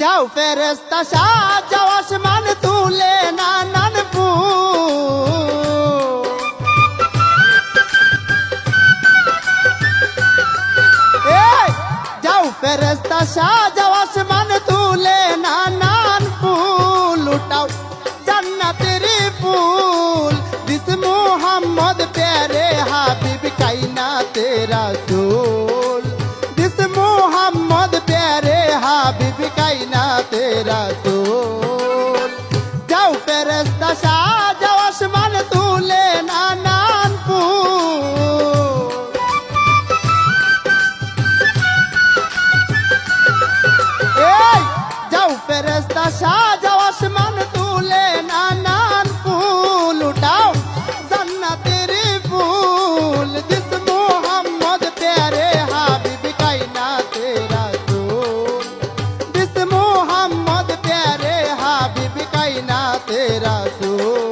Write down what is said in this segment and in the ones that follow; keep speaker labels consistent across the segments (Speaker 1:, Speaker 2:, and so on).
Speaker 1: যাও ফেরেস্তা সাজাও আসমান তুলে নানান ফুল এই, যাও ফেরেস্তা সাজাও আসমান তুলে নানান ফুল উঠাও জান্নাতের ফুল দিস মোহাম্মদ প্যারে হাবিব কাইনা তেরা সুল হাবিব কাইনা তেরা সুল যাও ফেরেস্তা যাও আসমান তুলে নানান ফুল। এই, যাও ফেরেস্তা সাজাও তেরা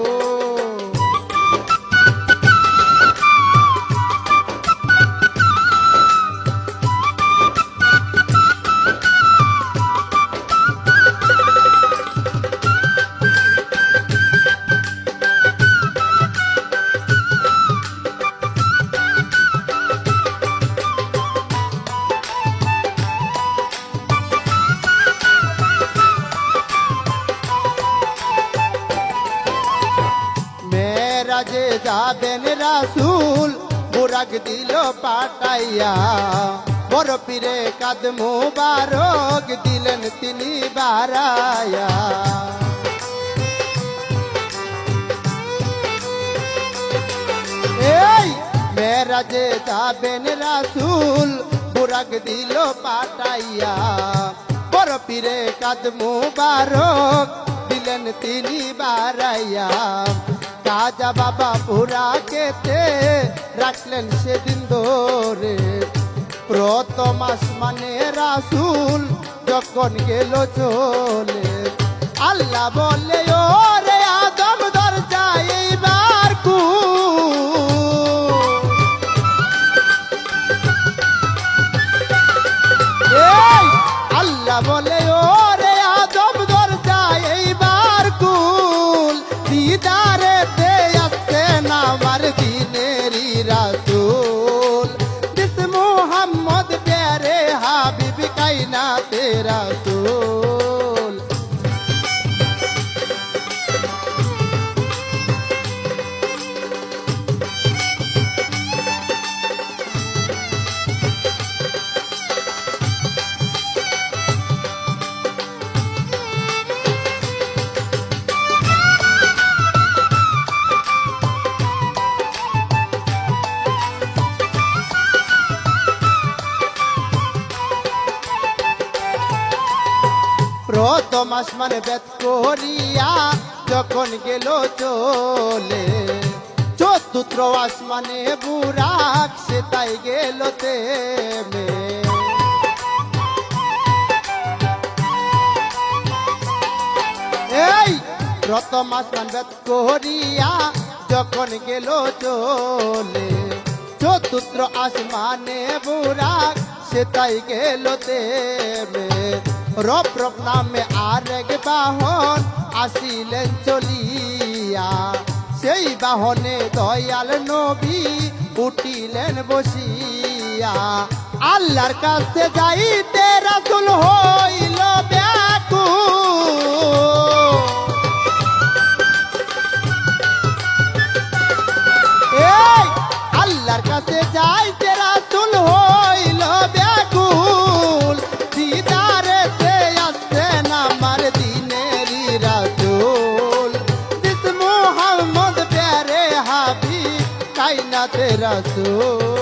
Speaker 1: মেরাজে যাবেন রাসুল বুরাক দিল পাটাইয়া। বড় পীরে কাদ মুবারক দিলেন তিনি বারায়া। এই মেরাজে যাবেন রাসুল বুরাক দিল পাটাইয়া। বড় পীরে কাদ মুবারক দিলেন তিনি বারাইয়া কাজা বাবা পুরা কেতে রাখলেন সেদিন ধরে প্রথম আসমানে রাসুল যখন গেল চলে, আল্লাহ বলে ও রে আদম দরজা এইবার কু আল্লাহ বলে প্রথম আসমান বেদ করিয়া যখন গেল চলে, চতুর্থ আসমানে বুরাক সে তাই গেল তেমে। এই প্রথম আসমান বেদ করিয়া যখন গেল চলে, চতুর্থ আসমানে বুরাক সে তাই গেল তেমে। রব রব নামে আর এক বাহন আসিলেন চলিয়া। সেই বাহনে দয়াল নবী উঠিলেন বসিয়া। আল্লাহর কাছে যাইতে রাসুল হইল কাইনাতে রাসুল